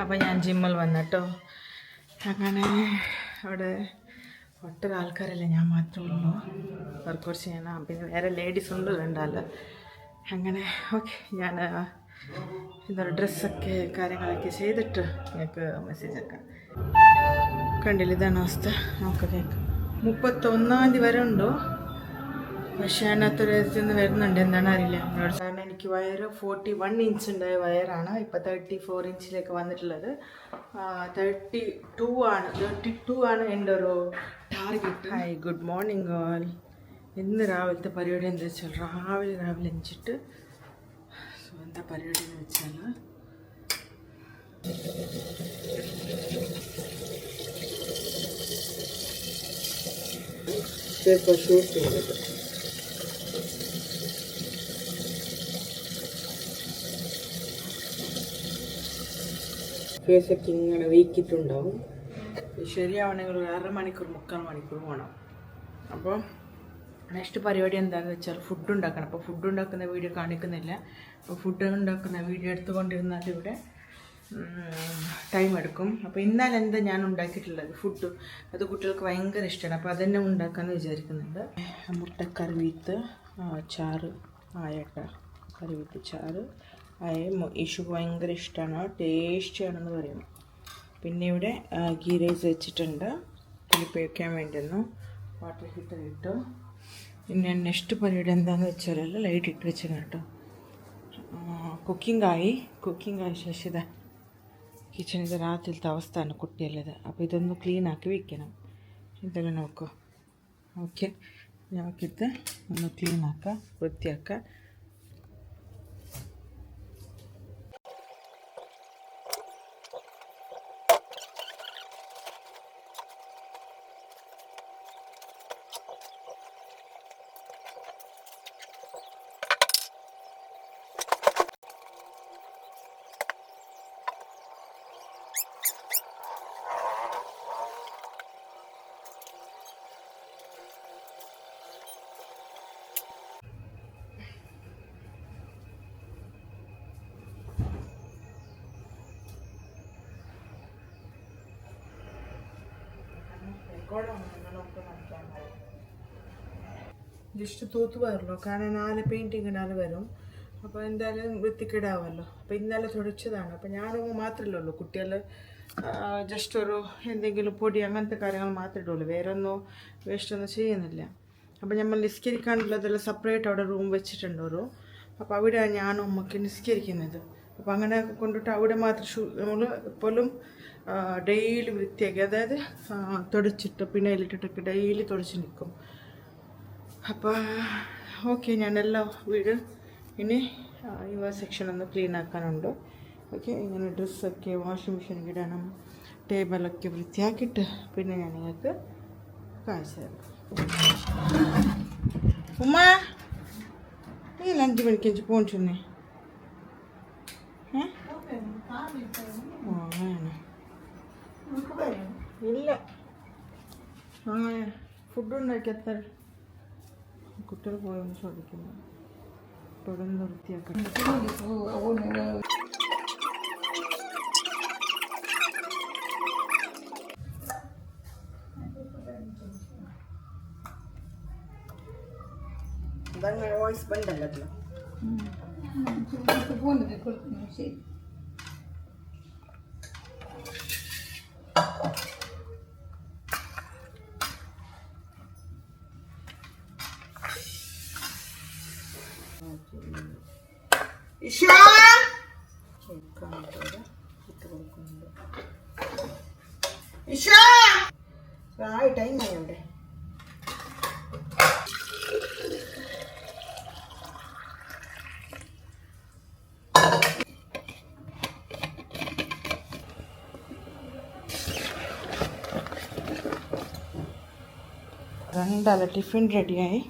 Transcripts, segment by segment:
അപ്പോൾ ഞാൻ ജിമ്മിൽ വന്നിട്ടോ. അങ്ങനെ അവിടെ ഒട്ടൊരു ആൾക്കാരല്ല ഞാൻ മാത്രമേ ഉള്ളൂ. വർക്കൗട്ട് ചെയ്യണം. പിന്നെ വേറെ ലേഡീസ് ഉണ്ട് രണ്ടാൾ അങ്ങനെ ഓക്കെ ഞാൻ എന്താ ഡ്രസ്സൊക്കെ കാര്യങ്ങളൊക്കെ ചെയ്തിട്ട് നിങ്ങൾക്ക് മെസ്സേജ് ആക്കാം കണ്ടില്ല ഇതാണ് അവസ്ഥ? നമുക്ക് കേൾക്കാം. മുപ്പത്തൊന്നാം തീയതി വരെ ഉണ്ടോ? പക്ഷേ അതിനകത്തൊരു ഇതിന്ന് വരുന്നുണ്ട്. എന്താണ് അറിയില്ല. നമ്മളോട് കാരണം എനിക്ക് വയറ് ഫോർട്ടി വൺ ഇഞ്ച് ഉണ്ടായ വയറാണ്. ഇപ്പോൾ തേർട്ടി ഫോർ ഇഞ്ചിലേക്ക് വന്നിട്ടുള്ളത്. തേർട്ടി ടു ആണ്. തേർട്ടി ടു ആണ് എന്റെ ഒരു target hi good morning all ഇന്ന് രാവിലത്തെ പരിപാടി എന്താ വെച്ചാൽ രാവിലെ രാവിലെ എഞ്ചിട്ട് സോ എന്താ പരിപാടി എന്ന് വെച്ചാൽ പേപ്പർ ഷൂട്ട് ചെയ്തത് ഫേസൊക്കെ ഇങ്ങനെ വീക്കിട്ടുണ്ടാവും. ശരിയാവണമെങ്കിൽ ഒരു അര മണിക്കൂർ മുക്കാൽ മണിക്കൂർ വേണം അപ്പോൾ നെക്സ്റ്റ് പരിപാടി എന്താണെന്ന് വെച്ചാൽ ഫുഡ് ഉണ്ടാക്കണം. അപ്പോൾ ഫുഡ് ഉണ്ടാക്കുന്ന വീഡിയോ കാണിക്കുന്നില്ല. അപ്പോൾ ഫുഡ് ഉണ്ടാക്കുന്ന വീഡിയോ എടുത്തുകൊണ്ടിരുന്നാൽ ഇവിടെ ടൈം എടുക്കും. അപ്പോൾ ഇന്നലെ എന്താ ഞാൻ ഉണ്ടാക്കിയിട്ടുള്ളത്? ഫുഡ് അത് കുട്ടികൾക്ക് ഭയങ്കര ഇഷ്ടമാണ്. അപ്പോൾ അതന്നെ ഉണ്ടാക്കാമെന്ന് വിചാരിക്കുന്നുണ്ട്. മുട്ടക്കറി വീത്ത് ചാറ് ആയട്ട കറിവീത്ത് ചാറ് ഇഷു ഭയങ്കര ഇഷ്ടമാണ് ടേസ്റ്റിയാണെന്ന് പറയും. പിന്നെ ഇവിടെ ഗീ റൈസ് വെച്ചിട്ടുണ്ട്. പുളിപ്പ് വേണ്ടിയൊന്ന് വാട്ടർ ഹീറ്റർ ഇട്ടു. പിന്നെ നെക്സ്റ്റ് പരിപാടി എന്താണെന്ന് വെച്ചാൽ ലൈറ്റ് ഇട്ട് വെച്ചിരുന്നു കേട്ടോ. കുക്കിംഗ് ആയി. കുക്കിംഗ് ആയ ശേഷം ഇതാ കിച്ചണിത് രാത്രിയിലത്തെ അവസ്ഥയാണ് കുട്ടിയല്ലത് അപ്പോൾ ഇതൊന്ന് ക്ലീൻ ആക്കി വെക്കണം. ഇതെല്ലാം നോക്കൂ. ഓക്കെ നമുക്കിത് ഒന്ന് ക്ലീൻ ആക്കാം. വൃത്തിയാക്കാം. ജസ്റ്റ് തൂത്ത് വരുള്ളൂ കാരണം നാല് പെയിന്റിങ് ഇടാൻ വരും. അപ്പോൾ എന്തായാലും വൃത്തിക്കിടാവല്ലോ അപ്പോൾ ഇന്നലെ തുടച്ചതാണ്. അപ്പോൾ ഞാനൊന്നും മാത്രമല്ലേ ഉള്ളൂ കുട്ടികൾ ജസ്റ്റ് ഒരു എന്തെങ്കിലും പൊടി അങ്ങനത്തെ കാര്യങ്ങൾ മാത്രമേ ഇടുള്ളൂ. വേറെ ഒന്നും വേസ്റ്റ് ഒന്നും ചെയ്യുന്നില്ല. അപ്പോൾ നമ്മൾ നിസ്കരിക്കാനുള്ളതെല്ലാം സെപ്പറേറ്റ് അവിടെ റൂം വെച്ചിട്ടുണ്ട് ഒരു. അപ്പോൾ അവിടെ ഞാനും അമ്മയ്ക്ക് നിസ്കരിക്കുന്നത്. അപ്പോൾ അങ്ങനെ കൊണ്ടിട്ട് അവിടെ മാത്രം ഷൂ നമ്മൾ എപ്പോഴും ഡെയിലി വൃത്തിയാക്കി. അതായത് തുടച്ചിട്ട് പിന്നെ അതിലിട്ടിട്ടൊക്കെ ഡെയിലി തുടച്ച് നിൽക്കും. അപ്പോൾ ഓക്കെ ഞാനെല്ലാം വീട്. ഇനി ഈ യുവ സെക്ഷൻ ഒന്ന് ക്ലീൻ ആക്കാനുണ്ട്. ഓക്കെ ഇങ്ങനെ ഡ്രസ്സൊക്കെ വാഷിംഗ് മെഷീനിൽ ഇടണം. ടേബിളൊക്കെ വൃത്തിയാക്കിയിട്ട് പിന്നെ ഞാൻ നിങ്ങൾക്ക് കാണിച്ചു തരാം. ഉമ്മ നീ അഞ്ച് മണിക്ക് അഞ്ച് ഫോൺ ചെന്നേ ഇല്ല. ഫുഡ് ഉണ്ടാക്കി എത്ര കുട്ടികൾ പോയൊന്ന് ചോദിക്കുന്നു തുടർന്ന് അതങ്ങനെ വോയിസ് ബണ്ടല്ലോ ഇഷാ ഇഷാ ആയി ടൈം ആയി അവിടെ രണ്ടാളെ ടിഫിൻ റെഡിയായി.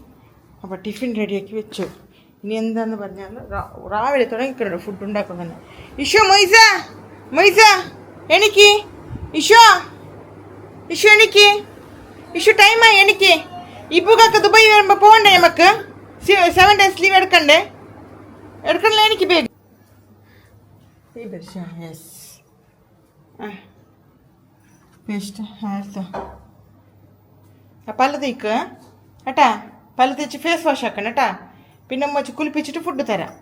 അപ്പോൾ ടിഫിൻ റെഡിയാക്കി വെച്ചു. ഇനി എന്താന്ന് പറഞ്ഞാൽ രാവിലെ തുടങ്ങിക്കണോ ഫുഡ് ഉണ്ടാക്കുന്നതന്നെ ഇഷോ മൊയ്സ മൊയ്സ എനിക്ക് ഇഷോ ഇഷു എനിക്ക് ഇഷു ടൈമായി എനിക്ക് ഇപ്പൊക്കെ ദുബായി വരുമ്പോൾ പോകണ്ടേ നമുക്ക്? സെവൻ ഡേയ്സ് ലീവ് എടുക്കണ്ടേ? എടുക്കണല്ലോ എനിക്ക് ബേബി യെസ് പേസ്റ്റ് ആ പല്ല് തേക്ക് ഏട്ടാ പല്ല് തേച്ച് ഫേസ് വാഷ് ആക്കണം കേട്ടാ പിന്നെ വെച്ച് കുളിപ്പിച്ചിട്ട് ഫുഡ് തരാം.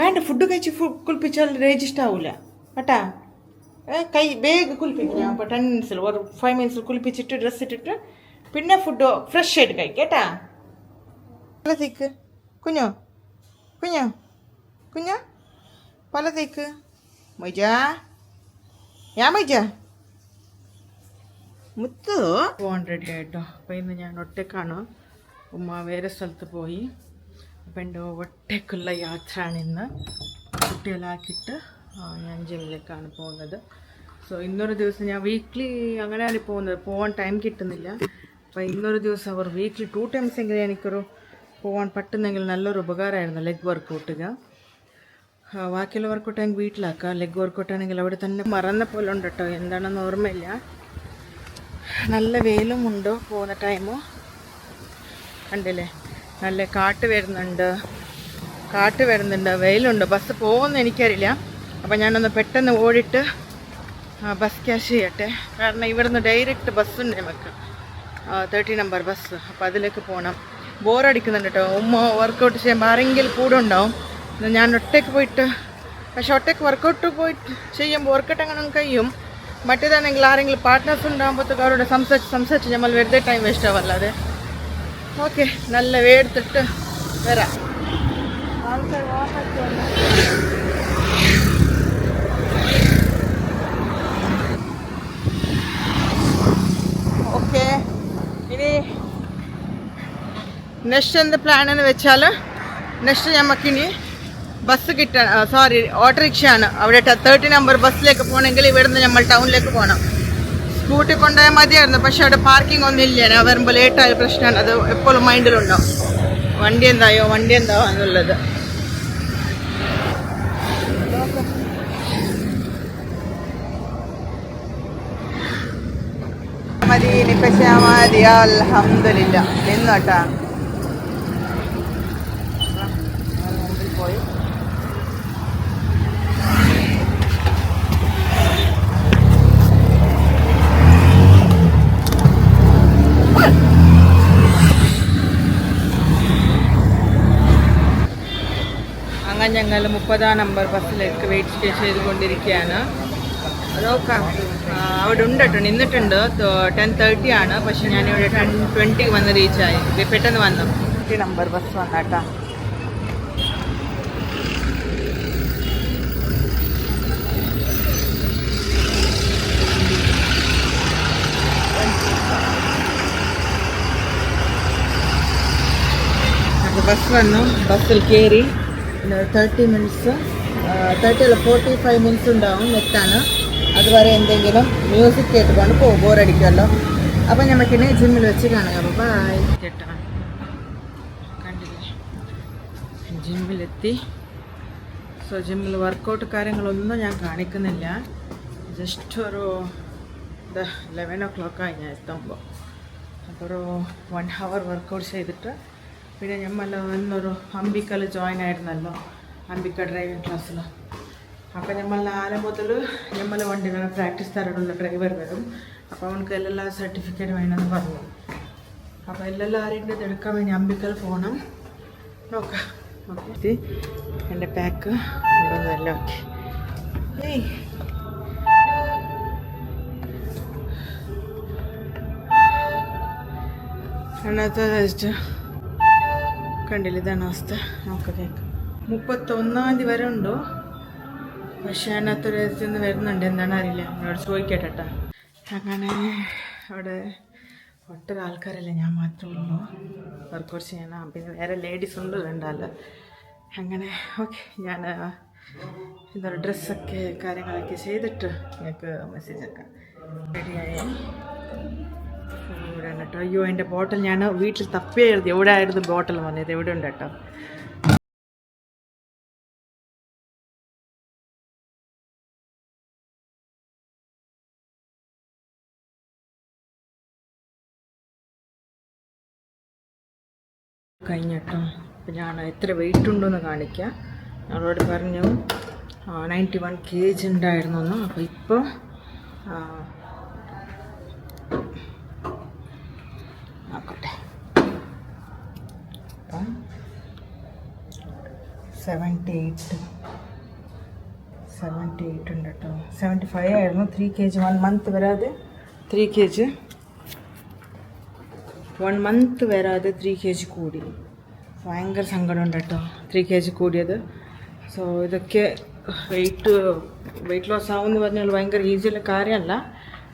വേണ്ട ഫുഡ് കഴിച്ച് കുളിപ്പിച്ചാൽ രജിസ്റ്റർ ആവില്ല കേട്ടാ കൈ വേഗം കുളിപ്പിക്കും. അപ്പോൾ ടെൻ മിനിറ്റ്സിൽ ഒരു ഫൈവ് മിനിറ്റ്സിൽ കുളിപ്പിച്ചിട്ട് ഡ്രസ്സ് ഇട്ടിട്ട് പിന്നെ ഫുഡ് ഫ്രഷ് ആയിട്ട് കഴിക്കും കേട്ടാ പല തേക്ക്. കുഞ്ഞോ കുഞ്ഞോ കുഞ്ഞോ. പല തേക്ക്. മൈജ ഞാൻ മൊയ്ജ? മുത്തു. ആയിട്ടോ. അപ്പോൾ ഇന്ന് ഞാൻ ഒറ്റക്കാണ്. ഉമ്മ വേറെ സ്ഥലത്ത് പോയി. അപ്പം എന്റെ ഒറ്റക്കുള്ള യാത്രയാണ് ഇന്ന്. കുട്ടികളാക്കിയിട്ട് ഞാൻ ജിമ്മിലേക്കാണ് പോകുന്നത്. സോ ഇന്നൊരു ദിവസം ഞാൻ വീക്ക്ലി അങ്ങനെയാണ് പോകുന്നത്. പോകാൻ ടൈം കിട്ടുന്നില്ല. അപ്പോൾ ഇന്നൊരു ദിവസം അവർ വീക്ക്ലി ടു ടൈംസ് എങ്കിലും എനിക്കൊരു പോകാൻ പറ്റുന്നെങ്കിൽ നല്ലൊരു ഉപകാരമായിരുന്നു ലെഗ് വർക്കൗട്ടുക ബാക്കിയുള്ള വർക്കൗട്ട് എനിക്ക് വീട്ടിലാക്കാം. ലെഗ് വർക്കൗട്ട് ആണെങ്കിൽ അവിടെ തന്നെ മറന്ന പോലെ ഉണ്ട് കേട്ടോ എന്താണെന്ന് ഓർമ്മയില്ല. നല്ല വെയിലും ഉണ്ട് പോകുന്ന ടൈമോ? കണ്ടില്ലേ? നല്ല കാട്ട് വരുന്നുണ്ട്. കാട്ട് വരുന്നുണ്ട്. വെയിലുണ്ട്. ബസ് പോകുമെന്ന് എനിക്കറിയില്ല. അപ്പം ഞാനൊന്ന് പെട്ടെന്ന് ഓടിയിട്ട് ആ, ബസ് ക്യാഷ് ചെയ്യട്ടെ. കാരണം ഇവിടുന്ന് ഡയറക്റ്റ് ബസ്സുണ്ട് നമുക്ക്. തേർട്ടി നമ്പർ ബസ് അപ്പോൾ അതിലേക്ക് പോകണം ബോറടിക്കുന്നുണ്ട് കേട്ടോ ഉമ്മ വർക്കൗട്ട് ചെയ്യുമ്പോൾ ആരെങ്കിലും കൂടെ ഉണ്ടാവും. ഞാൻ ഒറ്റയ്ക്ക് പോയിട്ട് പക്ഷെ ഒറ്റയ്ക്ക് വർക്കൗട്ട് പോയിട്ട് ചെയ്യുമ്പോൾ വർക്കൗട്ട് അങ്ങനെ കഴിയും. മറ്റേതാണെങ്കിൽ ആരെങ്കിലും പാർട്ട്നേഴ്സ് ഉണ്ടാകുമ്പോഴത്തേക്ക് അവരോട് സംസാരിച്ച് സംസാരിച്ച് നമ്മൾ വെറുതെ ടൈം വേസ്റ്റ് ആവല്ലാതെ ഓക്കെ നല്ല വേർത്തിട്ട് വരാം ആൾക്കാർ വാഹനത്തിൽ വന്നു. ഓക്കെ ഇനി നെക്സ്റ്റ് എന്ത് പ്ലാൻ എന്ന് വെച്ചാൽ നെക്സ്റ്റ് നമുക്കിനി ബസ് കിട്ടണം സോറി ഓട്ടോറിക്ഷയാണ്. അവിടെ തേർട്ടി നമ്പർ ബസ്സിലേക്ക് പോകണമെങ്കിൽ ഇവിടുന്ന് നമ്മൾ ടൗണിലേക്ക് പോകണം സ്കൂട്ടി കൊണ്ടുപോയാൽ മതിയായിരുന്നു പക്ഷെ അവിടെ പാർക്കിംഗ് ഒന്നും ഇല്ല. ഞാൻ വരുമ്പോൾ ലേറ്റായ പ്രശ്നമാണ്. അത് എപ്പോഴും മൈൻഡിലുണ്ടോ വണ്ടി എന്തായോ? വണ്ടി എന്താവോ എന്നുള്ളത്. മതി പക്ഷേ മതി. അൽഹംദുലില്ല നിന്നോട്ടാ മുമ്പിൽ പോയി അങ്ങനെ ഞങ്ങൾ മുപ്പതാം നമ്പർ ബസ്സിലേക്ക് വെയിറ്റ് ചെയ്തുകൊണ്ടിരിക്കുകയാണ്. അവിടെ ഉണ്ട് കേട്ടോ നിന്നിട്ടുണ്ട്. ടെൻ തേർട്ടി ആണ്. പക്ഷെ ഞാനിവിടെ ടെൻ ട്വന്റി വന്ന് റീച്ചായി പെട്ടെന്ന് വന്നു. ട്വന്റി നമ്പർ ബസ് വന്നാട്ടാ. ബസ് വന്നു. ബസ്സിൽ കയറി. തേർട്ടി മിനിറ്റ്സ് തേർട്ടി അല്ല ഫോർട്ടി ഫൈവ് മിനിറ്റ്സ് ഉണ്ടാവും എത്താണ് അതുവരെ എന്തെങ്കിലും മ്യൂസിക് കേട്ടുകൊണ്ട് പോകും ബോറടിക്കുമല്ലോ അപ്പം നമുക്കിനി ജിമ്മിൽ വെച്ച് കാണാം. അപ്പോൾ ബൈ കേട്ടോ. കണ്ടില്ലേ? ജിമ്മിലെത്തി സോ ജിമ്മിൽ വർക്കൗട്ട് കാര്യങ്ങളൊന്നും ഞാൻ കാണിക്കുന്നില്ല. ജസ്റ്റ് ഒരു ലെവൻ ഓ ക്ലോക്കായി ഞാൻ എത്തുമ്പോൾ അപ്പോൾ ഒരു വൺ ഹവർ വർക്കൗട്ട് ചെയ്തിട്ട് പിന്നെ ഞമ്മല്ല ഇന്നൊരു അംബിക്കൽ ജോയിൻ ആയിരുന്നല്ലോ. അംബിക്ക ഡ്രൈവിംഗ് ക്ലാസ്സിൽ അപ്പം നമ്മൾ നാളെ മുതൽ നമ്മൾ വണ്ടികൾ പ്രാക്ടീസ് തരടുള്ള ഡ്രൈവർ വരും. അപ്പോൾ അവനക്ക് എല്ലാ സർട്ടിഫിക്കറ്റ് വേണമെന്ന് പറഞ്ഞു. അപ്പോൾ എല്ലാം ആരെങ്കിലും ഇത് എടുക്കാൻ വേണ്ടി അംബിക്കൽ പോകണം നോക്കാം. ഓക്കെ. എന്റെ പാക്ക് എല്ലാം ഓക്കെ ഏയ്. അതിനകത്ത് കണ്ടില്ല. ഇതാണ് അവസ്ഥ. നമുക്ക് കേൾക്കാം മുപ്പത്തൊന്നാം തീയതി വരെ ഉണ്ടോ? പക്ഷേ അതിനകത്ത് ഒരു നിന്ന് വരുന്നുണ്ട്. എന്താണ് അറിയില്ല. നമ്മളോട് ചോദിക്കട്ടെ അങ്ങനെ അവിടെ ഒട്ടൊരു ആൾക്കാരല്ല? ഞാൻ മാത്രമേ ഉള്ളൂ. കുറച്ച് ചെയ്യണം പിന്നെ വേറെ ലേഡീസ് ഉണ്ട്. രണ്ടാൾ അങ്ങനെ ഓക്കെ ഞാൻ എന്താ ഡ്രസ്സൊക്കെ കാര്യങ്ങളൊക്കെ ചെയ്തിട്ട് നിങ്ങൾക്ക് മെസ്സേജ് ആക്കാം റെഡിയായി ഉണ്ട് കേട്ടോ. അയ്യോ എന്റെ ബോട്ടിൽ ഞാൻ വീട്ടിൽ തപ്പിയായിരുന്നു. എവിടെ ആയിരുന്നു ബോട്ടിൽ വന്നത്? എവിടെ ഉണ്ട് കേട്ടോ? കഴിഞ്ഞ കേട്ടോ. അപ്പം ഞാൻ എത്ര വെയിറ്റ് ഉണ്ടെന്ന് കാണിക്കാം. അവരോട് പറഞ്ഞു നയന്റി വൺ കെ ജി ഉണ്ടായിരുന്നു അപ്പോൾ ഇപ്പോൾ സെവന്റി എയ്റ്റ് സെവന്റി എയ്റ്റ് ഉണ്ട് കേട്ടോ സെവന്റി ഫൈവ് ആയിരുന്നു. Three K G one month വരാതെ. Three K G one month വരാതെ ത്രീ കെ ജി കൂടി. ഭയങ്കര സങ്കടമുണ്ട് കേട്ടോ. ത്രീ കെ ജി കൂടിയത്. സോ ഇതൊക്കെ വെയിറ്റ് വെയിറ്റ് ലോസ് ആവുമെന്ന് പറഞ്ഞാൽ ഭയങ്കര ഈസിയുള്ള കാര്യമല്ല.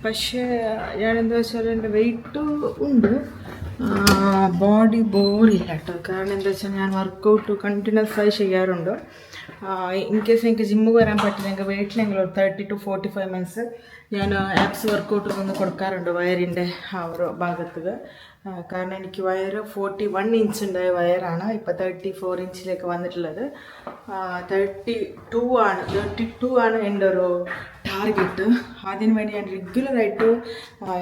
പക്ഷേ ഞാൻ എന്താ വെച്ചാൽ എന്റെ വെയിറ്റ് ഉണ്ട്. ബോഡി ബോറില്ല കേട്ടോ കാരണം എന്താ വെച്ചാൽ ഞാൻ വർക്കൗട്ട് കണ്ടിന്യൂസ് ആയി ചെയ്യാറുണ്ട്. ഇൻ കേസ് എനിക്ക് ജിമ്മ് വരാൻ പറ്റില്ലെങ്കിൽ വെയിറ്റിലെങ്കിലും ഒരു thirty two forty five minutes ഞാൻ ആപ്സ് വർക്കൗട്ട് ഒന്ന് കൊടുക്കാറുണ്ട് വയറിന്റെ ആ ഒരു ഭാഗത്ത്. കാരണം എനിക്ക് വയറ് ഫോർട്ടി വൺ ഇഞ്ച് ഉണ്ടായ വയറാണ്. ഇപ്പോൾ തേർട്ടി ഫോർ ഇഞ്ചിലേക്ക് വന്നിട്ടുള്ളത്. തേർട്ടി ടു ആണ് തേർട്ടി ടു ആണ് എന്റെ ഒരു ടാർഗറ്റ് അതിന് വേണ്ടി ഞാൻ റെഗുലറായിട്ട്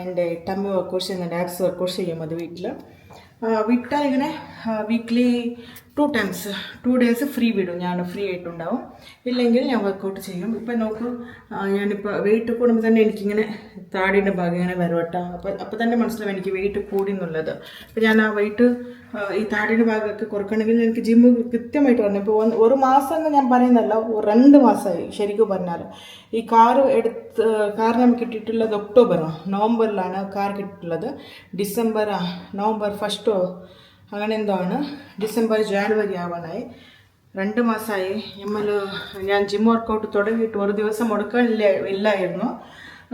എന്റെ ടമ്മ് വർക്കോഷ് ചെയ്യുന്നുണ്ട് ആപ്സ് വർക്കോഷ് ചെയ്യും അത് വീട്ടിൽ വിട്ടാൽ ഇങ്ങനെ weekly two times two days free വിടും. ഞാൻ ഫ്രീ ആയിട്ടുണ്ടാവും. ഇല്ലെങ്കിൽ ഞാൻ വർക്കൗട്ട് ചെയ്യും. ഇപ്പം നോക്കൂ ഞാനിപ്പോൾ വെയിറ്റ് കൂടുമ്പോൾ തന്നെ എനിക്കിങ്ങനെ താടിയുടെ ഭാഗം ഇങ്ങനെ വരും കേട്ടോ. അപ്പോൾ അപ്പോൾ തന്നെ മനസ്സിലാവും എനിക്ക് വെയിറ്റ് കൂടി എന്നുള്ളത്. അപ്പോൾ ഞാൻ ആ വെയിറ്റ് ഈ താടിയുടെ ഭാഗമൊക്കെ കുറക്കണമെങ്കിൽ എനിക്ക് ജിമ്മ് കൃത്യമായിട്ട് വരണം. ഇപ്പോൾ ഒരു മാസം എന്ന് ഞാൻ പറയുന്നതല്ല രണ്ട് മാസമായി ശരിക്കും പറഞ്ഞാൽ ഈ കാറ് എടുത്ത് കാർ നമുക്ക് കിട്ടിയിട്ടുള്ളത് ഒക്ടോബറാണ് നവംബറിലാണ് കാർ കിട്ടിയിട്ടുള്ളത്. ഡിസംബർ നവംബർ ഫസ്റ്റോ അങ്ങനെ എന്തോ ആണ്. ഡിസംബർ ജാനുവരി ആവാനായി. രണ്ട് മാസമായി. നമ്മൾ ഞാൻ ജിം വർക്കൗട്ട് തുടങ്ങിയിട്ട് ഒരു ദിവസം മുടക്കില്ല ഇല്ലായിരുന്നു.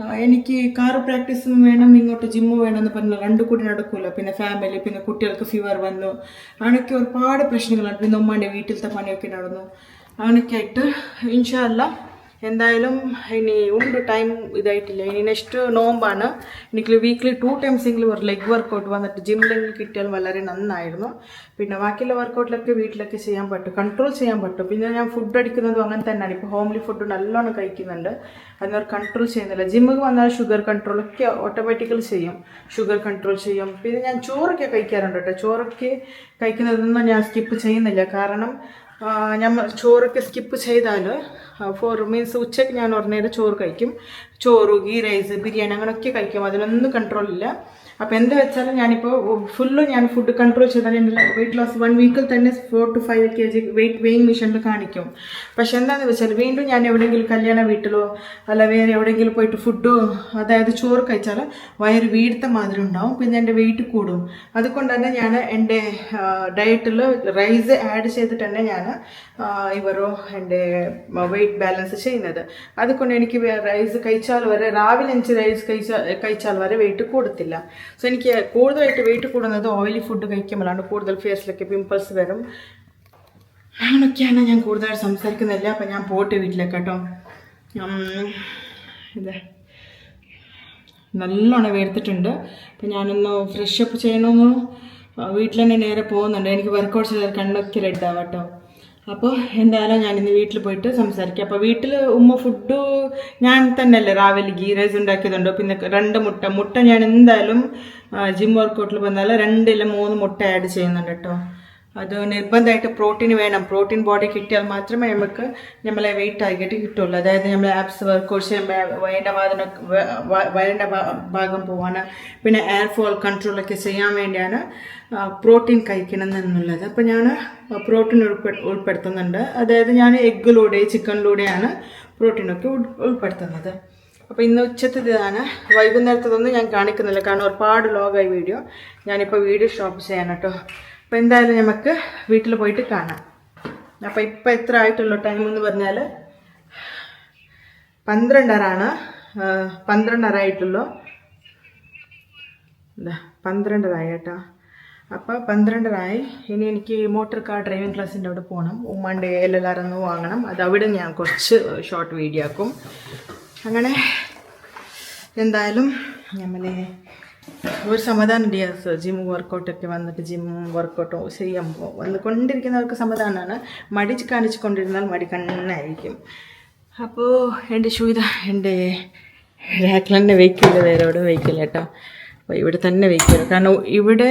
എനിക്ക് കാർ പ്രാക്ടീസും വേണം ഇങ്ങോട്ട് ജിമ്മ് വേണമെന്ന് പറഞ്ഞാൽ രണ്ടു കൂടി നടക്കൂല. പിന്നെ ഫാമിലി പിന്നെ കുട്ടികൾക്ക് ഫീവർ വന്നു. അങ്ങനെയൊക്കെ ഒരുപാട് പ്രശ്നങ്ങളുണ്ട്. പിന്നെ ഉമ്മാന്റെ വീട്ടിലത്തെ പണിയൊക്കെ നടന്നു. അങ്ങനെയൊക്കെ ആയിട്ട് ഇൻഷാല്ല എന്തായാലും ഇനി ഉണ്ട് ടൈം ഇതായിട്ടില്ല. ഇനി നെക്സ്റ്റ് നോമ്പാണ്. എനിക്ക് വീക്കിലി ടു ടൈംസ് എങ്കിലും ഒരു ലെഗ് വർക്കൗട്ട് വന്നിട്ട് ജിമ്മിലെങ്കിലും കിട്ടിയാൽ വളരെ നന്നായിരുന്നു. പിന്നെ ബാക്കിയുള്ള വർക്കൗട്ടിലൊക്കെ വീട്ടിലൊക്കെ ചെയ്യാൻ പറ്റും. കൺട്രോൾ ചെയ്യാൻ പറ്റും. പിന്നെ ഞാൻ ഫുഡ് അടിക്കുന്നതും അങ്ങനെ തന്നെയാണ്. ഇപ്പോൾ ഹോംലി ഫുഡ് നല്ലോണം കഴിക്കുന്നുണ്ട്. അതിനൊരു കൺട്രോൾ ചെയ്യുന്നില്ല. ജിമ്മിൽ വന്നാൽ ഷുഗർ കൺട്രോളൊക്കെ ഓട്ടോമാറ്റിക്കലി ചെയ്യും. ഷുഗർ കൺട്രോൾ ചെയ്യും. പിന്നെ ഞാൻ ചോറൊക്കെ കഴിക്കാറുണ്ട് കേട്ടോ. ചോറൊക്കെ കഴിക്കുന്നതൊന്നും ഞാൻ സ്കിപ്പ് ചെയ്യുന്നില്ല. കാരണം നമ്മൾ ചോറൊക്കെ സ്കിപ്പ് ചെയ്താൽ ഫോർ മീൻസ് ഉച്ചയ്ക്ക് ഞാൻ ഒരു ചോറ് കഴിക്കും. ചോറ് ഗീ റൈസ് ബിരിയാണി അങ്ങനെയൊക്കെ കഴിക്കും. അതിനൊന്നും കൺട്രോൾ ഇല്ല. അപ്പോൾ എന്ത് വെച്ചാലും ഞാനിപ്പോൾ ഫുള്ള് ഞാൻ ഫുഡ് കൺട്രോൾ ചെയ്താൽ എന്റെ വെയിറ്റ് ലോസ് വൺ വീക്കിൽ തന്നെ four to five K G weight weighing മെഷീനിൽ കാണിക്കും. പക്ഷെ എന്താണെന്ന് വെച്ചാൽ വീണ്ടും ഞാൻ എവിടെയെങ്കിലും കല്യാണ വീട്ടിലോ അല്ല വേറെ എവിടെയെങ്കിലും പോയിട്ട് ഫുഡോ അതായത് ചോറ് കഴിച്ചാൽ വയറ് വീഴ്ത്ത മാതിരി ഉണ്ടാവും പിന്നെ എന്റെ വെയിറ്റ് കൂടും. അതുകൊണ്ട് തന്നെ ഞാൻ എന്റെ ഡയറ്റിൽ റൈസ് ആഡ് ചെയ്തിട്ട് തന്നെ ഞാൻ ഇവരോ എന്റെ വെയിറ്റ് ബാലൻസ് ചെയ്യുന്നത്. അതുകൊണ്ട് എനിക്ക് റൈസ് കഴിച്ചാൽ വരെ രാവിലെ അഞ്ച് റൈസ് കഴിച്ചാൽ കഴിച്ചാൽ വരെ വെയിറ്റ് കൂടത്തില്ല. സോ എനിക്ക് കൂടുതലായിട്ട് വെയിറ്റ് കൂടുന്നത് ഓയിലി ഫുഡ് കഴിക്കുമ്പോഴാണ് കൂടുതൽ ഫേസിലൊക്കെ പിമ്പിൾസ് വരും. അങ്ങനെയൊക്കെയാണ് ഞാൻ കൂടുതലായിട്ട് സംസാരിക്കുന്നില്ല അപ്പം ഞാൻ പോട്ട് വീട്ടിലേക്ക് കേട്ടോ. ഇതെ നല്ലോണം വേർത്തിട്ടുണ്ട്. അപ്പം ഞാനൊന്ന് ഫ്രഷ് അപ്പ് ചെയ്യണമെന്ന് വീട്ടിൽ തന്നെ നേരെ പോകുന്നുണ്ട്. എനിക്ക് വർക്കൗട്ട് ചെയ്താൽ കണ്ണൊക്കെ റെഡ് ആവാം കേട്ടോ. അപ്പോൾ എന്തായാലും ഞാൻ ഇന്ന് വീട്ടിൽ പോയിട്ട് സംസാരിക്കാം. അപ്പോൾ വീട്ടിൽ ഉമ്മ ഫുഡ് ഞാൻ തന്നെയല്ലേ രാവിലെ ഗീ റൈസ് ഉണ്ടാക്കിയതുണ്ട്. പിന്നെ രണ്ട് മുട്ട. മുട്ട ഞാൻ എന്തായാലും ജിം വർക്കൗട്ടിൽ വന്നാൽ രണ്ടില്ല മൂന്ന് മുട്ട ആഡ് ചെയ്യുന്നുണ്ട് കേട്ടോ. അത് നിർബന്ധമായിട്ട് പ്രോട്ടീൻ വേണം. പ്രോട്ടീൻ ബോഡി കിട്ടിയാൽ മാത്രമേ നമുക്ക് നമ്മളെ വെയിറ്റ് ആയിട്ട് കിട്ടുള്ളൂ. അതായത് നമ്മൾ ആപ്സ് വർക്കൗട്ട്സ് വയണ്ട വാദന വേണ്ട ഭാഗം പോവാണ്. പിന്നെ എയർ ഫോൾ കൺട്രോളൊക്കെ ചെയ്യാൻ വേണ്ടിയാണ് പ്രോട്ടീൻ കഴിക്കണം എന്നുള്ളത്. അപ്പോൾ ഞാൻ പ്രോട്ടീൻ ഉൾപ്പെ ഉൾപ്പെടുത്തുന്നുണ്ട്. അതായത് ഞാൻ എഗ്ഗിലൂടെ ചിക്കനിലൂടെയാണ് പ്രോട്ടീനൊക്കെ ഉൾ- ഉൾപ്പെടുത്തുന്നത്. അപ്പോൾ ഇന്ന് ഉച്ചത്തെ ഇതാണ് വൈകുന്നേരത്തതൊന്നും ഞാൻ കാണിക്കുന്നില്ല. കാരണം ഒരുപാട് ലോഗായി വീഡിയോ ഞാനിപ്പോൾ വീഡിയോ സ്റ്റോപ്പ് ചെയ്യാൻ കേട്ടോ. അപ്പോൾ എന്തായാലും നമുക്ക് വീട്ടിൽ പോയിട്ട് കാണാം. അപ്പോൾ ഇപ്പോൾ എത്ര ആയിട്ടുള്ളൂ ടൈം എന്ന് പറഞ്ഞാൽ പന്ത്രണ്ടരാണ്. പന്ത്രണ്ടര ആയിട്ടുള്ളൂ പന്ത്രണ്ടരായി കേട്ടോ അപ്പോൾ പന്ത്രണ്ടരായി. ഇനി എനിക്ക് മോട്ടോർ കാർ ഡ്രൈവിംഗ് ക്ലാസ്സിന്റെ അവിടെ പോകണം ഉമ്മാന്റെ എൽ എൽ ആർ ഒന്ന് വാങ്ങണം. അത് അവിടെ ഞാൻ കുറച്ച് ഷോർട്ട് വീഡിയോ ആക്കും. അങ്ങനെ എന്തായാലും നമ്മളെ ഒരു സമാധാനം ഉണ്ട് ജിം വർക്കൗട്ടൊക്കെ വന്നിട്ട് ജിം വർക്കൗട്ടോ ചെയ്യുമ്പോൾ വന്നുകൊണ്ടിരിക്കുന്നവർക്ക് സമാധാനമാണ് മടി കാണിച്ചു കൊണ്ടിരുന്നാൽ മടി കണ്ണായിരിക്കും. അപ്പോൾ എന്റെ ഷൂ ഇതാ എന്റെ രാക്കിലെന്നെ വെയ്ക്കില്ല വേറെ എവിടെ വെയ്ക്കില്ല കേട്ടോ അപ്പോൾ ഇവിടെ തന്നെ വെയ്ക്കില്ല കാരണം ഇവിടെ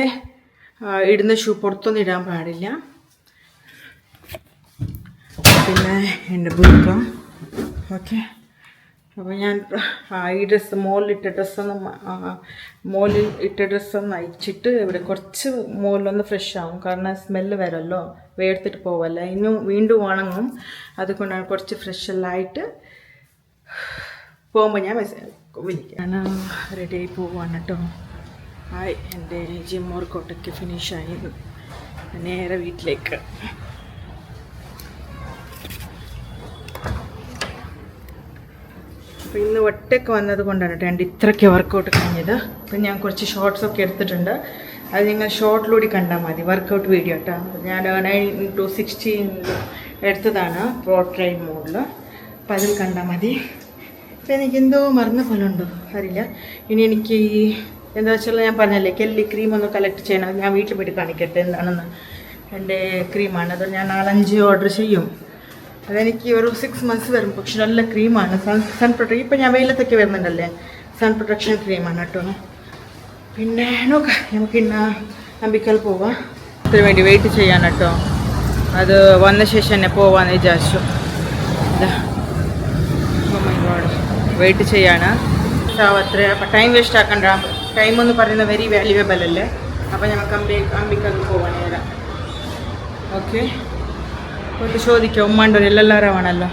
ഇടുന്ന ഷൂ പുറത്തൊന്നും ഇടാൻ പാടില്ല. പിന്നെ എന്റെ ബുക്കം ഓക്കെ അപ്പോൾ ഞാൻ ഈ ഡ്രസ്സ് മുകളിലിട്ട ഡ്രസ്സൊന്ന് മോളിൽ ഇട്ട ഡ്രസ്സൊന്ന് അയച്ചിട്ട് ഇവിടെ കുറച്ച് മോളിലൊന്ന് ഫ്രഷ് ആവും. കാരണം സ്മെല്ല് വരല്ലോ വേർത്തിട്ട് പോവല്ല. ഇന്നും വീണ്ടും ഉണങ്ങും. അതുകൊണ്ടാണ് കുറച്ച് ഫ്രഷ് എല്ലാം ആയിട്ട് പോകുമ്പോൾ ഞാൻ മെസ്സേജ് വിളിക്കാം റെഡി ആയി പോവാണ് കേട്ടോ ഹായ്. എന്റെ ജിം വർക്കൗട്ടൊക്കെ ഫിനിഷായി നേരെ വീട്ടിലേക്ക്. അപ്പോൾ ഇന്ന് ഒറ്റയ്ക്ക് വന്നത് കൊണ്ടാണ് കേട്ടോ. എന്റെ ഇത്രയ്ക്ക് വർക്കൗട്ട് കഴിഞ്ഞത്. അപ്പം ഞാൻ കുറച്ച് ഷോർട്സൊക്കെ എടുത്തിട്ടുണ്ട്. അത് നിങ്ങൾ ഷോർട്ടിലൂടെ കണ്ടാൽ മതി. വർക്കൗട്ട് വീഡിയോ കേട്ടോ ഞാൻ നയൻ ടു സിക്സ്റ്റീൻ എടുത്തതാണ് പ്രോട്രൈൻ മോഡിൽ അപ്പം അതിൽ കണ്ടാൽ മതി. ഇപ്പം എനിക്ക് എന്തോ മറന്ന പോലെ ഉണ്ടോ? അറിയില്ല. ഇനി എനിക്ക് ഈ എന്താ വെച്ചാൽ ഞാൻ പറഞ്ഞല്ലേ കെല്ലി ക്രീം ഒന്ന് കളക്ട് ചെയ്യണം. ഞാൻ വീട്ടിൽ പോയിട്ട് കാണിക്കട്ടെ എന്താണെന്ന്. എന്റെ ക്രീമാണ് അത് ഞാൻ നാലഞ്ച് ഓർഡർ ചെയ്യും. അതെനിക്ക് ഒരു സിക്സ് മന്ത്സ് വരും പക്ഷെ നല്ല ക്രീമാണ് സൺ സൺ പ്രൊട്ടക്ഷൻ ഇപ്പം ഞാൻ വെയിലത്തൊക്കെ വരുന്നുണ്ടല്ലേ? സൺ പ്രൊട്ടക്ഷൻ ക്രീമാണ് കേട്ടോ. പിന്നെ നോക്കാം നമുക്ക് ഇന്ന് അമ്പിക്കൽ പോവാം. ഇതിന് വേണ്ടി വെയിറ്റ് ചെയ്യാൻ കേട്ടോ. അത് വന്ന ശേഷം തന്നെ പോവാന്ന് വിചാരിച്ചു. വെയിറ്റ് ചെയ്യാണ്. അത്ര. അപ്പം ടൈം വേസ്റ്റ് ആക്കണ്ട. ടൈം എന്ന് പറയുന്നത് വെരി വാല്യുവബിൾ അല്ലേ? അപ്പം ഞങ്ങൾക്ക് അമ്പി അമ്പിക്കൽ പോവാൻ നേരം. ഓക്കെ പോയിട്ട് ചോദിക്കാം. ഉമ്മാന്റെ ഒരു എല്ലാവരാണല്ലോ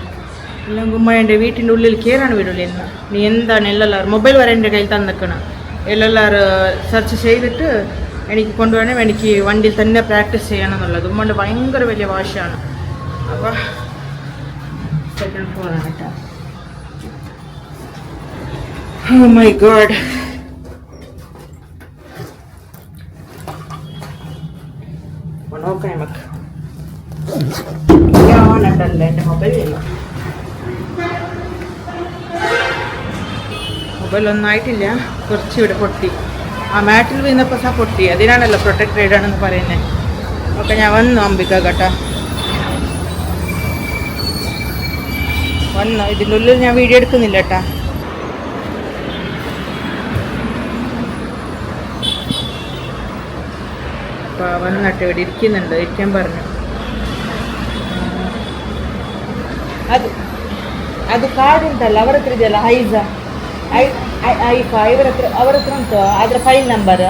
എല്ലാം ഉമ്മേന്റെ വീട്ടിന്റെ ഉള്ളിൽ കയറാണ് വീടുള്ളിൽ നീ എന്താണ് എല്ലാവരും മൊബൈൽ വരെ എന്റെ കയ്യിൽ തന്നിക്കണം. എല്ലാവരും സെർച്ച് ചെയ്തിട്ട് എനിക്ക് കൊണ്ടുവരണം. എനിക്ക് വണ്ടിയിൽ തന്നെ പ്രാക്ടീസ് ചെയ്യണം എന്നുള്ളത്. ഉമ്മന്റെ ഭയങ്കര വലിയ വാശിയാണ്. അപ്പോൾ സെക്കൻഡ് ഫ്ലോറാണ് കേട്ടോ. ഗോഡ് നോക്കാം നമുക്ക് ഞാനുണ്ടല്ലോ എന്റെ മൊബൈൽ മൊബൈൽ ഒന്നായിട്ടില്ല. കുറച്ച് ഇവിടെ പൊട്ടി. ആ മാറ്റിൽ വീണപ്പോൾ സാ പൊട്ടി. അതിനാണല്ലോ പ്രൊട്ടക്ട് ആണെന്ന് പറയുന്നത് ഓക്കെ ഞാൻ വന്നു അംബിക കേട്ടോ വന്നു. ഇതിന്റെ ഉള്ളിൽ ഞാൻ വീഡിയോ എടുക്കുന്നില്ല കേട്ടാ അപ്പോൾ വന്നിട്ട് ഇവിടെ ഇരിക്കുന്നുണ്ട്. ഇരിക്കാൻ പറഞ്ഞു. ಅದು ಅದು ಕಾರ್ಡ್ ಉಂಟಲ್ಲ ಅವರ ಹತ್ರ ಇದೆಯಲ್ಲ ಹೈಜ ಐ ಐಫ ಇವರ ಹತ್ರ ಅವರ ಹತ್ರ ಉಂಟು ಅದರ ಫೈಲ್ ನಂಬರ್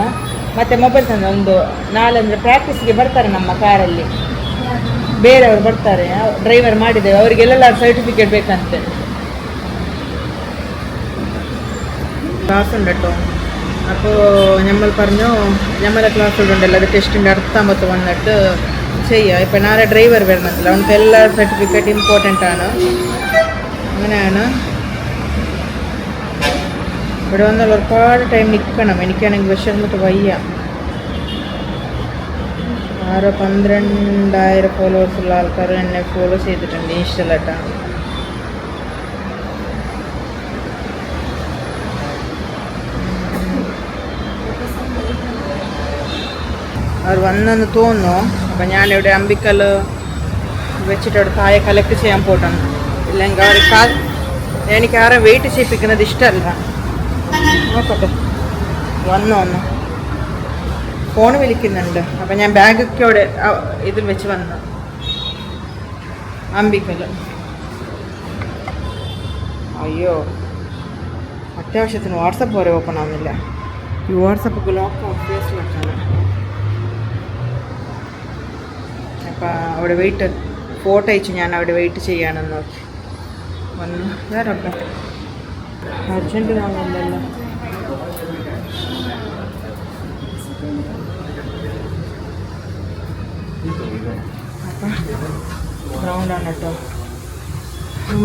ಮತ್ತು ಮೊಬೈಲ್ ತಂದ ಒಂದು ನಾಲಂದ್ರೆ ಪ್ರಾಕ್ಟೀಸ್ಗೆ ಬರ್ತಾರೆ ನಮ್ಮ ಕಾರಲ್ಲಿ ಬೇರೆಯವರು ಬರ್ತಾರೆ ಡ್ರೈವರ್ ಮಾಡಿದ್ದೇವೆ ಅವರಿಗೆಲ್ಲ സർട്ടിഫിക്കറ്റ് ಬೇಕಂತೆ ക്ലാസ് ഉണ്ട് കേട്ടോ അപ്പോൾ നമ്മൾ പറഞ്ഞു നമ്മളെ ക്ലാസ് ഉണ്ടല്ലോ അത് ടെസ്റ്റിൻ്റെ അടുത്താകുമ്പോൾ വന്നിട്ട് ചെയ്യുക ഇപ്പം നാളെ ഡ്രൈവർ വരണമല്ലോ അവർക്ക് എല്ലാ സർട്ടിഫിക്കറ്റ് ഇമ്പോർട്ടന്റ് ആണ്. അങ്ങനെയാണ്. ഇവിടെ വന്നാൽ ഒരുപാട് ടൈം നിൽക്കണം എനിക്കാണെങ്കിൽ വിശന്നിട്ട് വയ്യ. ആറ് പന്ത്രണ്ടായിരം ഫോളോവേഴ്സുള്ള ആൾക്കാർ എന്നെ ഫോളോ ചെയ്തിട്ടുണ്ട് ഇൻസ്റ്റലായിട്ടാണ് അവർ വന്നെന്ന് തോന്നുന്നു. അപ്പം ഞാനിവിടെ അമ്പിക്കൽ വെച്ചിട്ട് അവിടെ താഴെ കളക്ട് ചെയ്യാൻ പോട്ടാണ് ഇല്ലെങ്കിൽ എനിക്ക് ആരെ വെയിറ്റ് ചെയ്യിപ്പിക്കുന്നത് ഇഷ്ടമല്ല. നോക്കട്ടെ. വന്നു വന്നു. ഫോൺ വിളിക്കുന്നുണ്ട്. അപ്പം ഞാൻ ബാഗൊക്കെ അവിടെ ഇതിൽ വെച്ച് വന്നു. അമ്പിക്കൽ അയ്യോ. അത്യാവശ്യത്തിന് വാട്സപ്പ് വരെ ഓപ്പൺ ആവുന്നില്ല. ഈ വാട്സപ്പൊക്കെ ലോക്ക് ഫേസ് ലോക്കാണ് അപ്പം അവിടെ വെയിറ്റ് ഫോട്ടോ അയച്ചു ഞാൻ അവിടെ വെയിറ്റ് ചെയ്യാനെന്ന്. നോക്കി വന്നു. വേറെ അർജന്റ് കാണുന്നില്ലല്ലോ അപ്പം ഗ്രൗണ്ടാണ് കേട്ടോ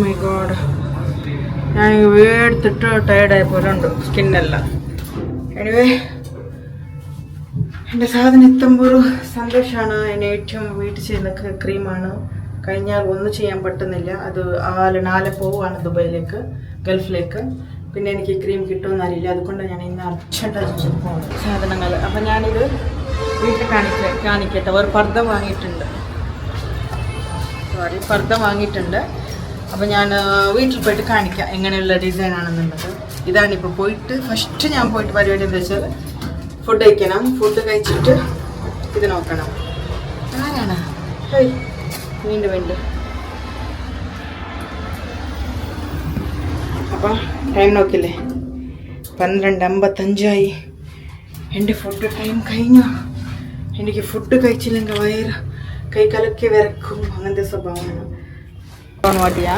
മൈ ഗോഡ് ഞാൻ വേർത്തിട്ട് ടയർഡായ പോലെ ഉണ്ട്. സ്കിന്നെല്ലാം എനിവേ എന്റെ സാധനം എത്തുമ്പോൾ ഒരു സന്തോഷമാണ് എന്നെ ഏറ്റവും വീട്ടിൽ ചെയ്യുന്ന ക്രീമാണ്. കഴിഞ്ഞാൽ ഒന്നും ചെയ്യാൻ പറ്റുന്നില്ല. അത് ആൽ നാളെ പോവാണ് ദുബൈയിലേക്ക് ഗൾഫിലേക്ക്. പിന്നെ എനിക്ക് ക്രീം കിട്ടുമെന്ന് അറിയില്ല. അതുകൊണ്ട് ഞാൻ ഇന്ന് അർജന്റായിട്ട് സാധനങ്ങൾ. അപ്പം ഞാനിത് വീട്ടിൽ കാണിക്ക കാണിക്കട്ടെ. ഒരു പർദ്ദ വാങ്ങിയിട്ടുണ്ട്. സോറി പർദ്ദ വാങ്ങിയിട്ടുണ്ട്. അപ്പം ഞാൻ വീട്ടിൽ പോയിട്ട് കാണിക്കാം. എങ്ങനെയുള്ള ഡിസൈൻ ആണെന്നുള്ളത്. ഇതാണ് ഇപ്പോൾ പോയിട്ട് ഫസ്റ്റ് ഞാൻ പോയിട്ട് പരിപാടി എന്താ വെച്ചാൽ ഫുഡ് കഴിക്കണം. ഫുഡ് കഴിച്ചിട്ട് ഇത് നോക്കണം. വീണ്ടും വീണ്ടും. അപ്പം ടൈം നോക്കില്ലേ? പന്ത്രണ്ട് അമ്പത്തഞ്ചായി. എന്റെ ഫുഡ് ടൈം കഴിഞ്ഞു? എനിക്ക് ഫുഡ് കഴിച്ചില്ലെങ്കിൽ വയറ് കൈ കലക്കി വിറക്കും. അങ്ങനത്തെ സ്വഭാവമാണ്. ഫോൺ വാട്ടിയാ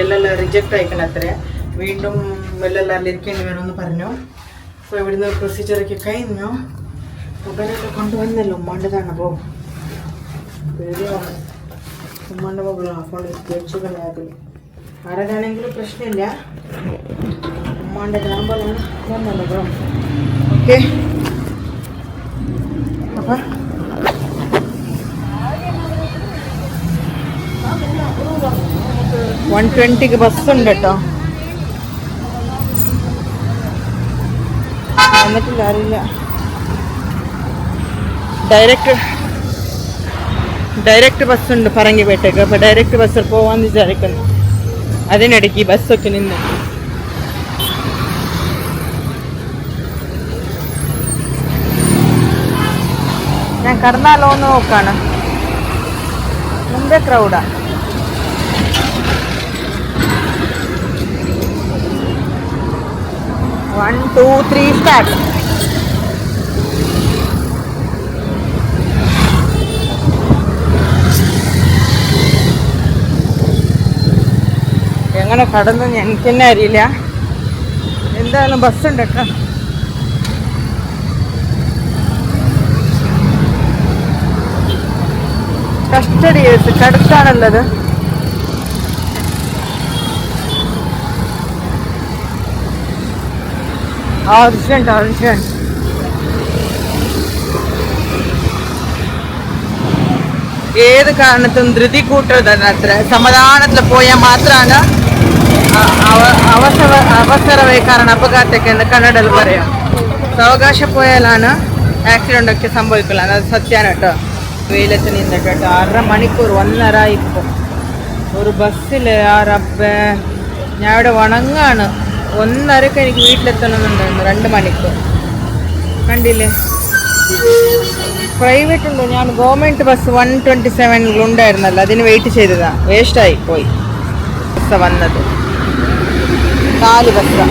എല്ലാം റിജക്റ്റ് അയക്കണത്രേ വീണ്ടും എല്ലാം ഇരിക്കേണ്ടി വരുമെന്ന് പറഞ്ഞു. അപ്പോൾ ഇവിടുന്ന് പ്രൊസീജിയറൊക്കെ കഴിഞ്ഞു. മൊബൈലൊക്കെ കൊണ്ടുവന്നല്ലോ ഉമ്മാണ്ടതാണ് അപ്പോൾ പേടിയാണ് ഉമ്മാന്റെ ആരതാണെങ്കിലും പ്രശ്നമില്ല. ഉമ്മാന്റെ ബ്രോ ഓക്കെ. അപ്പം വൺ ട്വന്റിക്ക് ബസ്സുണ്ട് കേട്ടോ വന്നിട്ടില്ല അറിയില്ല. ഡയറക്റ്റ് ഡയറക്റ്റ് ബസ്സുണ്ട് പറങ്കിപ്പേട്ടേക്ക് അപ്പോൾ ഡയറക്റ്റ് ബസ്സിൽ പോകാമെന്ന് വിചാരിക്കുന്നു. അതിനിടയ്ക്ക് ബസ്സൊക്കെ നിന്ന്. ഞാൻ കടന്നാലോ എന്ന് നോക്കാണ്. മുമ്പേ ക്രൗഡാ വൺ ടു ത്രീ സ്റ്റാർട്ട് എങ്ങനെ കടന്നു എനിക്ക് തന്നെ അറിയില്ല എന്തായാലും ബസ്സുണ്ട് കേട്ടോ? കസ്റ്റഡി കേസ് കടുത്താണുള്ളത്. അർജന്റ് അർജന്റ് ഏത് കാരണത്തും ധൃതി കൂട്ടരുത് അത്ര സമാധാനത്തിൽ പോയാൽ മാത്രമാണ് അവസര അവസരവേ കാരണം അപഘാതಕ್ಕೆ എന്ന് കന്നഡയിൽ പറയാം. സാവകാശം പോയാലാണ് ആക്സിഡന്റ് ഒക്കെ സംഭവിക്കുള്ളൂ. അത് സത്യമാണ് കേട്ടോ. വെയിലത്ത് നിന്നിട്ട് കേട്ടോ. അര മണിക്കൂർ ഒന്നര ഇപ്പം. ഒരു ബസ്സിൽ ആ റബ്ബേ ഞാൻ ഇവിടെ വണങ്ങാണ്. ഒന്നരക്ക് എനിക്ക് വീട്ടിലെത്തണമെന്നുണ്ടായിരുന്നു. രണ്ട് മണിക്ക്. കണ്ടില്ലേ? പ്രൈവറ്റ് ഉണ്ട്. ഞാൻ government bus one twenty twenty സെവനിലുണ്ടായിരുന്നല്ലോ അതിന് വെയിറ്റ് ചെയ്തതാ. വേസ്റ്റായി പോയി. ബസ് വന്നത്. നാല് ബസ്സാ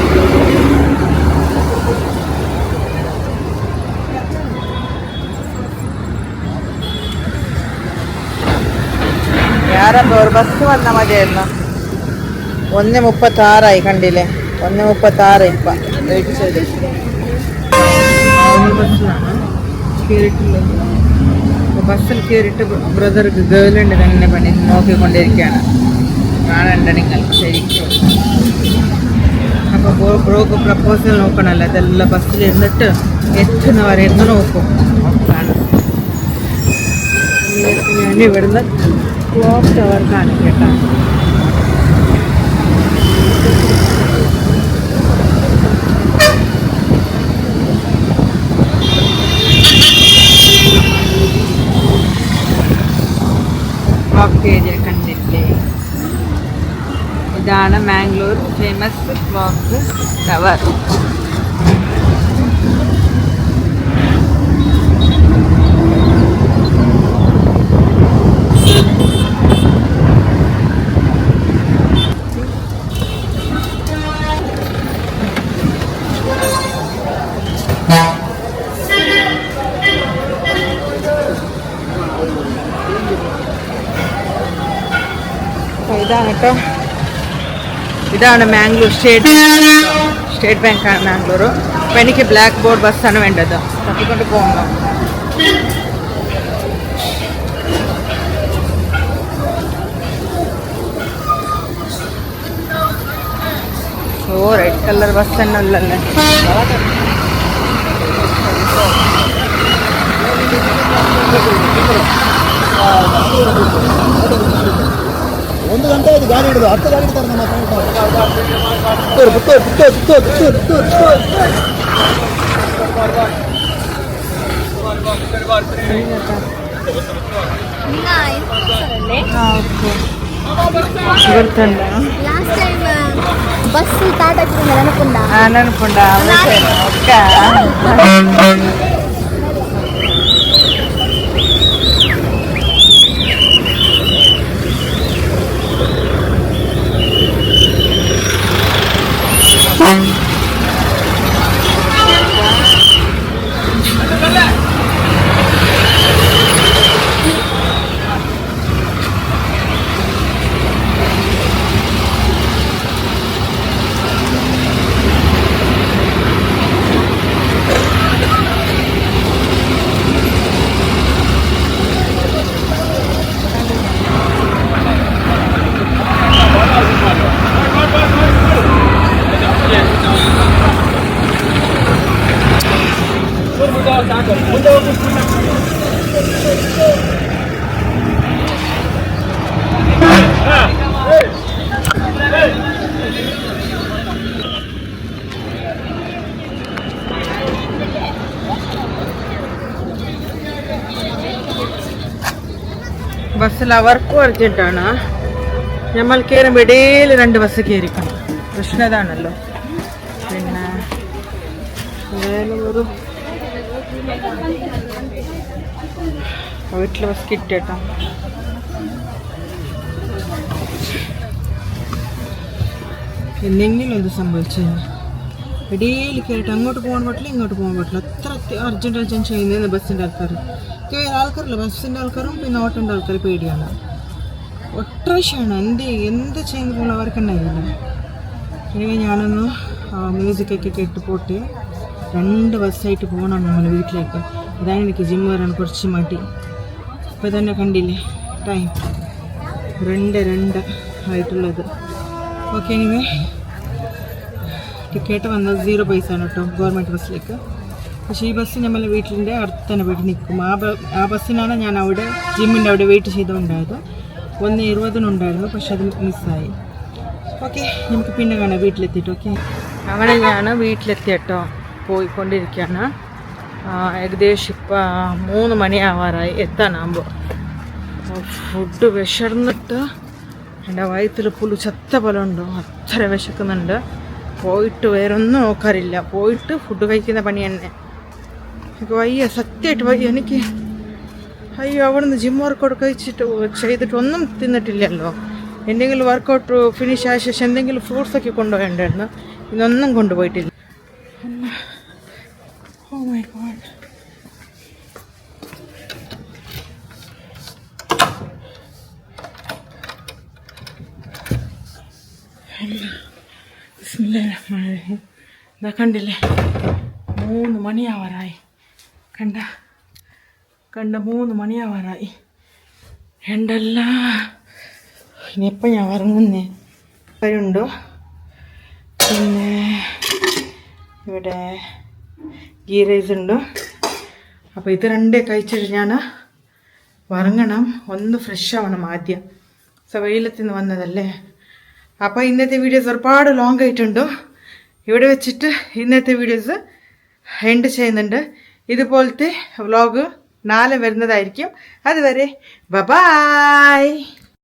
വേറെന്തോ ഒരു ബസ് വന്ന മതിയായിരുന്നു. ഒന്ന് മുപ്പത്താറായി കണ്ടില്ലേ? ഒന്ന് മുപ്പത്താറ് ഇപ്പം അപ്പോൾ ബസ്സിൽ കയറിയിട്ട് ബ്രദർക്ക് ഗേളുണ്ട് തന്നെ പണി നോക്കിക്കൊണ്ടിരിക്കുകയാണ്. കാണണ്ട നിങ്ങൾ ശരിക്കും. അപ്പോൾ ബ്രോക്ക് പ്രപ്പോസൽ നോക്കണമല്ലോ അതെല്ലാം ബസ്സിൽ ഇരുന്നിട്ട് എത്തുന്നവരെ ഇരുന്ന് നോക്കും. ഞാൻ ഇവിടുന്ന് ക്ലോക്ക് ടവർ കേട്ടോ. ഏരിയ കണ്ടില്ലേ? ഇതാണ് മാംഗ്ലൂർ ഫേമസ് ക്ലോക്ക് ടവർ. അപ്പോൾ ഇതാണ് കേട്ടോ ഇതാണ് Mangalore state state bank Mangalore. അപ്പോൾ എനിക്ക് ബ്ലാക്ക് ബോർഡ് ബസ്സാണ് വേണ്ടത്. തട്ടിക്കൊണ്ട് പോകുന്നു ഓ റെഡ് കളർ ബസ് തന്നെ അല്ലല്ലേ Thank. ఎందుకంటే ఇది గాలి ఇడదు అత్త గాలి ఇడతారు నమ్మ పుట్టోరు పుట్టోరు పుట్టోరు పుట్టోరు పుట్టోరు పుట్టోరు పుట్టోరు బస్సు తాటకుండా అనుకుండా అనుకుండా ബസ്സിൽ അവർക്കും അർജന്റാണ് നമ്മൾ കയറുമ്പോൾ ഇടയിൽ രണ്ട് ബസ് കയറിക്കണം കൃഷ്ണതാണല്ലോ. പിന്നെ എന്തായാലും ഒരു വീട്ടിൽ ബസ് കിട്ടിയട്ടോ. എന്തെങ്കിലും എന്ത് സംഭവിച്ചു ഇടയിൽ കയറിയിട്ട് അങ്ങോട്ട് പോകാൻ പറ്റില്ല ഇങ്ങോട്ട് പോകാൻ പറ്റില്ല. അത്ര അർജന്റ് അർജന്റ് ചെയ്യുന്നതെന്ന് ബസ്സിന്റെ ആൾക്കാർ കയറി ആൾക്കാരില്ല? ബസ്സിന്റെ ആൾക്കാരും പിന്നെ ഓട്ടോന്റെ ആൾക്കാർ പേടിയാണ്. ഒട്രഷാണ് എന്ത് എന്ത് ചെയ്യുന്ന പോലെ അവർക്ക് ഉണ്ടായില്ല ഇനി ഞാനൊന്ന് മ്യൂസിക്കൊക്കെ കേട്ട് പോട്ട് രണ്ട് ബസ്സായിട്ട് പോകണം നമ്മൾ വീട്ടിലേക്ക്. അതാണ് എനിക്ക് ജിം വരാൻ കുറച്ച് മടി. ഇപ്പോൾ തന്നെ കണ്ടില്ലേ? ടൈം രണ്ട് രണ്ട് ആയിട്ടുള്ളത്. ഓക്കെ എനിവേ ടിക്കറ്റ് വന്നത് സീറോ പൈസ ആണ് കേട്ടോ ഗവൺമെന്റ് ബസ്സിലേക്ക് പക്ഷേ ഈ ബസ് നമ്മളെ വീട്ടിന്റെ അടുത്ത് തന്നെ പോയിട്ട് നിൽക്കും. ആ ആ ബസ്സിനാണ് ഞാൻ അവിടെ ജിമ്മിന്റെ അവിടെ വെയിറ്റ് ചെയ്തുകൊണ്ടായത്. ഒന്ന് ഇരുപതിനുണ്ടായിരുന്നു പക്ഷെ അത് മിസ്സായി. ഓക്കെ നമുക്ക് പിന്നെ കാണാം വീട്ടിലെത്തിയിട്ട് ഓക്കെ? അങ്ങനെ ഞാൻ വീട്ടിലെത്തി കേട്ടോ. പോയിക്കൊണ്ടിരിക്കുകയാണ്. ഏകദേശം ഇപ്പം മൂന്ന് മണിയാവാറായി എത്താനാകുമ്പോൾ ഫുഡ് വിശർന്നിട്ട് എന്റെ വയറ്റിൽ പുല്ലു ചത്ത പോലെ ഉണ്ടോ? അത്ര വിശക്കുന്നുണ്ട്. പോയിട്ട് വേറൊന്നും നോക്കാറില്ല. പോയിട്ട് ഫുഡ് കഴിക്കുന്ന പണി തന്നെ. എനിക്ക് വയ്യ സത്യമായിട്ട് വയ്യ. എനിക്ക് അയ്യോ അവിടുന്ന് ജിം വർക്കൗട്ട് കഴിച്ചിട്ട് ചെയ്തിട്ട് ഒന്നും തിന്നിട്ടില്ലല്ലോ. എന്തെങ്കിലും വർക്കൗട്ട് ഫിനിഷ് ആയ ശേഷം എന്തെങ്കിലും ഫ്രൂട്ട്സ് ഒക്കെ കൊണ്ടുപോയിട്ടുണ്ടായിരുന്നു ഇതൊന്നും കൊണ്ടുപോയിട്ടില്ല. ഓ മൈ ഗോഡ് ബിസ്മില്ലാഹിർറഹ്മാനിർറഹീം. ഇതാ കണ്ടില്ലേ? മൂന്ന് മണിയാവാറായി. കണ്ട കണ്ട മൂന്ന് മണിയാവാറായി. രണ്ടല്ല. ഇനിയിപ്പം ഞാൻ ഇറങ്ങുന്നേ വരുണ്ടോ? പിന്നെ ഇവിടെ ഗീ റൈസ് ഉണ്ട്? അപ്പോൾ ഇത് രണ്ടേ കഴിച്ചിട്ട് ഞാൻ വറങ്ങണം ഒന്ന് ഫ്രഷ് ആവണം ആദ്യം. സോ വെയിലത്തിൽ നിന്ന് വന്നതല്ലേ? അപ്പോൾ ഇന്നത്തെ വീഡിയോസ് ഒരുപാട് ലോങ് ആയിട്ടുണ്ട്. ഇവിടെ വെച്ചിട്ട് ഇന്നത്തെ വീഡിയോസ് എൻഡ് ചെയ്യുന്നുണ്ട്. ഇതുപോലത്തെ വ്ളോഗ് നാളെ വരുന്നതായിരിക്കും. അതുവരെ ബ ബായ്